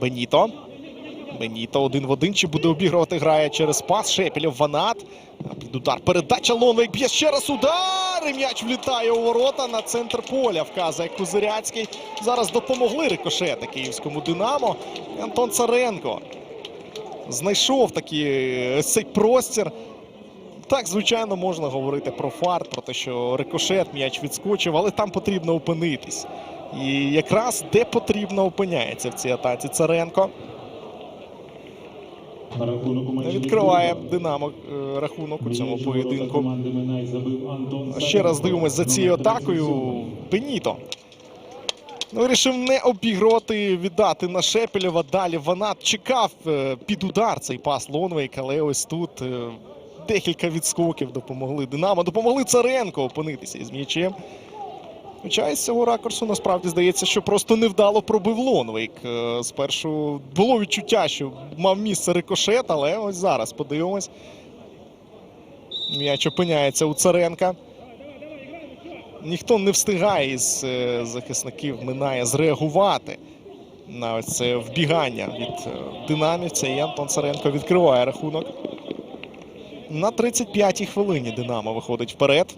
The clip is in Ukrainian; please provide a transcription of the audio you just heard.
Беніто. Беніто один в один. Чи буде обігрувати грає через пас. Шепелєв Ванат. Під удар. Передача Лонвейк б'є ще раз удар. І м'яч влітає у ворота на центр поля. Вказує Кузиряцький. Зараз допомогли рикошети київському Динамо. Антон Царенко знайшов такий цей простір. Так, звичайно, можна говорити про фарт, про те, що рикошет м'яч відскочив, але там потрібно опинитись. І якраз де потрібно опиняється в цій атаці Царенко. Відкриває Динамо е, рахунок у цьому поєдинку. Ще раз дивимось за цією атакою. Беніто. Вирішив не обігрувати, віддати на Шепелєва. Далі Ванат чекав е, під удар цей пас Лонвейк, але ось тут е, декілька відскоків допомогли Динамо. Допомогли Царенко опинитися із м'ячем. Хоча із цього ракурсу насправді здається, що просто невдало пробив Лонвейк. Е, Спершу було відчуття, що мав місце рикошет, але ось зараз подивимось. М'яч опиняється у Царенка. Ніхто не встигає із е, захисників минає зреагувати на ось це вбігання від е, динамівця. І Антон Царенко відкриває рахунок. На 35-й хвилині Динамо виходить вперед.